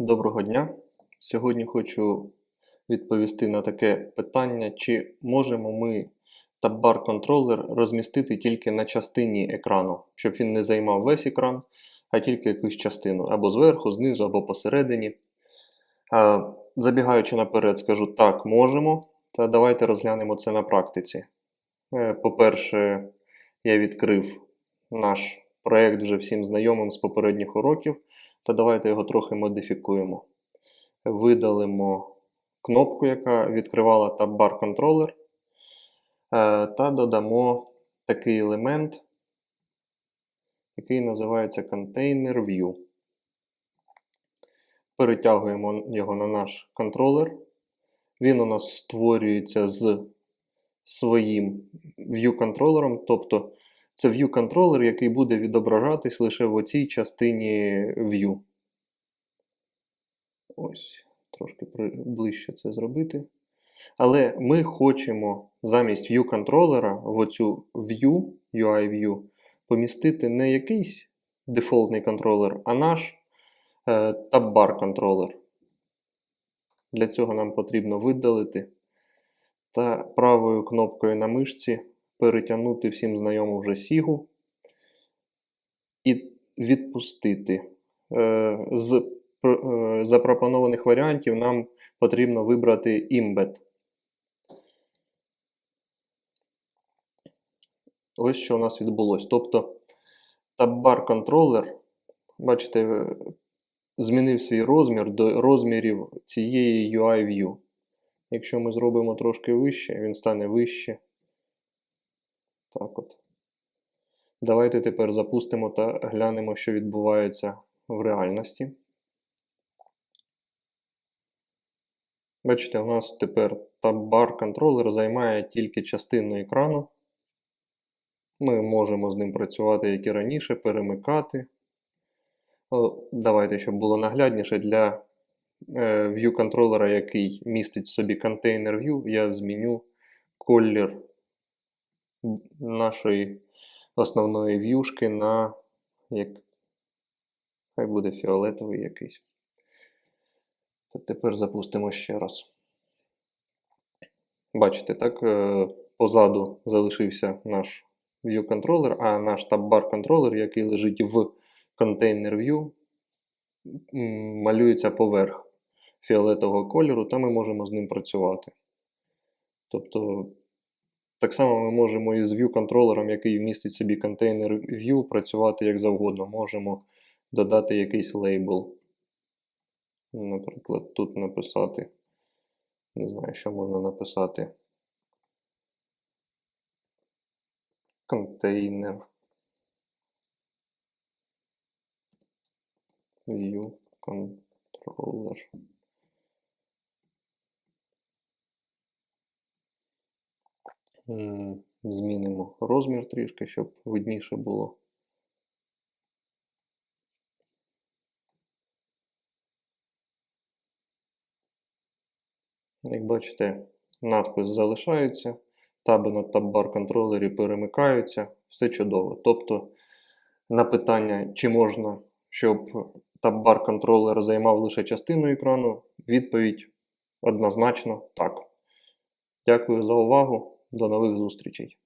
Доброго дня! Сьогодні хочу відповісти на таке питання, чи можемо ми таб-бар контролер розмістити тільки на частині екрану, щоб він не займав весь екран, а тільки якусь частину, або зверху, знизу, або посередині. Забігаючи наперед, скажу так, можемо. Та давайте розглянемо це на практиці. Е, По-перше, я відкрив наш проєкт вже всім знайомим з попередніх уроків. Та давайте його трохи модифікуємо. Видалимо кнопку, яка відкривала таб-бар контролер, та додамо такий елемент, який називається Container View. Перетягуємо його на наш контролер. Він у нас створюється з своїм view-контролером, тобто це view-контролер, який буде відображатись лише в оцій частині view. Ось, трошки ближче це зробити. Але ми хочемо замість view-контролера в оцю view, UI view, помістити не якийсь дефолтний контролер, а наш е, tab-bar контролер. Для цього нам потрібно видалити та правою кнопкою на мишці перетягнути всім знайому вже сігу і відпустити. Е, з е, запропонованих варіантів нам потрібно вибрати Embed. Ось що у нас відбулось. Тобто таб-бар контролер, бачите, змінив свій розмір до розмірів цієї UI view. Якщо ми зробимо трошки вище, він стане вище. Так от. Давайте тепер запустимо та глянемо, що відбувається в реальності. Бачите, у нас тепер таб-бар контролер займає тільки частину екрану. Ми можемо з ним працювати, як і раніше, перемикати. Давайте, щоб було наглядніше, для е, view контролера, який містить в собі контейнер view, я зміню колір нашої основної в'юшки на як хай буде фіолетовий якийсь. То тепер запустимо ще раз. Бачите, так, е, позаду залишився наш view контролер, а наш tab-bar контролер, який лежить в контейнер view, малюється поверх фіолетового кольору, та ми можемо з ним працювати. Тобто так само ми можемо із view-контролером, який містить собі контейнер view, працювати як завгодно. Можемо додати якийсь лейбл. Наприклад, тут написати. Не знаю, що можна написати. Контейнер. View controller. Змінимо розмір трішки, щоб видніше було. Як бачите, надпис залишається, таби на таб-бар контролері перемикаються, все чудово. Тобто, на питання, чи можна, щоб таб-бар контролер займав лише частину екрану, відповідь однозначно так. Дякую за увагу. До нових зустрічей!